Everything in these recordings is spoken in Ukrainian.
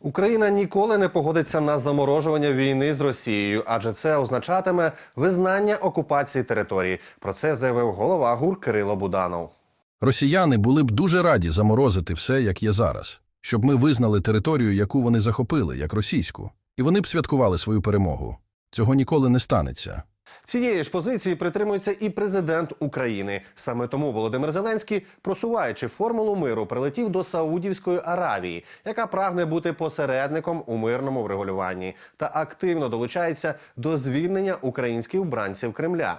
Україна ніколи не погодиться на заморожування війни з Росією, адже це означатиме визнання окупації території. Про це заявив голова ГУР Кирило Буданов. Росіяни були б дуже раді заморозити все, як є зараз, щоб ми визнали територію, яку вони захопили, як російську, і вони б святкували свою перемогу. Цього ніколи не станеться. Цієї ж позиції притримується і президент України. Саме тому Володимир Зеленський, просуваючи формулу миру, прилетів до Саудівської Аравії, яка прагне бути посередником у мирному врегулюванні та активно долучається до звільнення українських бранців Кремля.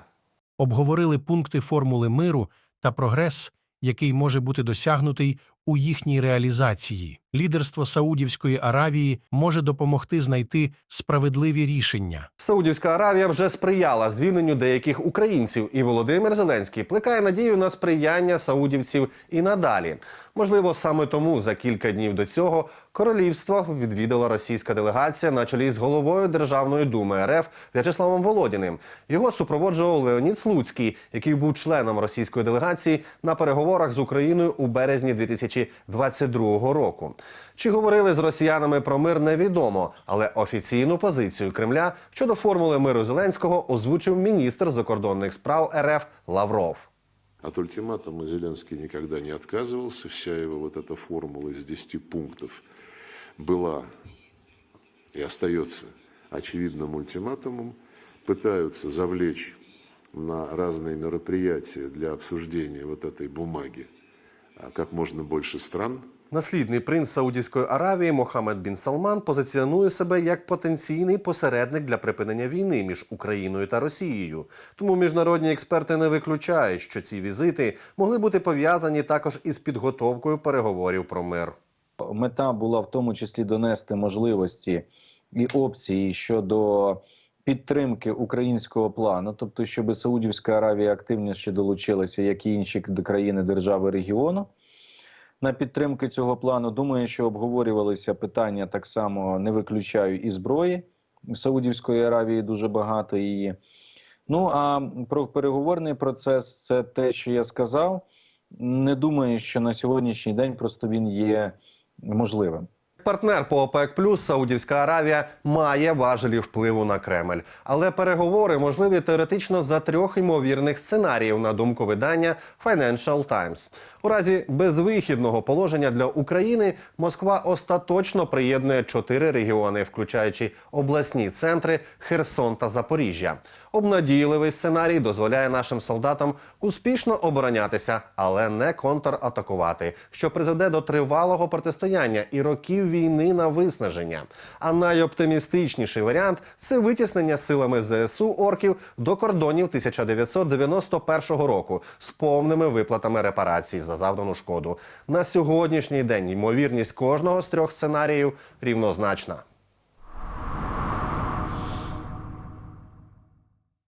обговорили пункти формули миру та прогрес, який може бути досягнутий у їхній реалізації. Лідерство Саудівської Аравії може допомогти знайти справедливі рішення. Саудівська Аравія вже сприяла звільненню деяких українців, і Володимир Зеленський плекає надію на сприяння саудівців і надалі. Можливо, саме тому за кілька днів до цього королівство відвідала російська делегація на чолі з головою Державної думи РФ В'ячеславом Володіним. Його супроводжував Леонід Слуцький, який був членом російської делегації на переговорах з Україною у березні 2022 року. Чи говорили з росіянами про мир, невідомо, але офіційну позицію Кремля щодо формули миру Зеленського озвучив міністр закордонних справ РФ Лавров. От ультиматума Зеленский никогда не отказывался. Вся его вот эта формула из 10 пунктов была и остается очевидным ультиматумом. Пытаются завлечь на разные мероприятия для обсуждения вот этой бумаги а, как можно больше стран. Наслідний принц Саудівської Аравії Мохаммед Бін Салман позиціонує себе як потенційний посередник для припинення війни між Україною та Росією. Тому міжнародні експерти не виключають, що ці візити могли бути пов'язані також із підготовкою переговорів про мир. Мета була в тому числі донести можливості і опції щодо підтримки українського плану, тобто, щоб Саудівська Аравія активніше долучилася, як і інші країни держави регіону. На підтримки цього плану думаю, що обговорювалися питання так само не виключаю і зброї Саудівської Аравії дуже багато її. Ну а про переговорний процес це те, що я сказав. Не думаю, що на сьогоднішній день просто він є можливим. Партнер по ОПЕК Плюс Саудівська Аравія має важелі впливу на Кремль, але переговори можливі теоретично за трьох ймовірних сценаріїв, на думку видання Financial Times. У разі безвихідного положення для України Москва остаточно приєднує чотири регіони, включаючи обласні центри Херсон та Запоріжжя. Обнадійливий сценарій дозволяє нашим солдатам успішно оборонятися, але не контратакувати, що призведе до тривалого протистояння і років війни на виснаження. А найоптимістичніший варіант це витіснення силами ЗСУ орків до кордонів 1991 року з повними виплатами репарацій за завдану шкоду. На сьогоднішній день ймовірність кожного з трьох сценаріїв рівнозначна.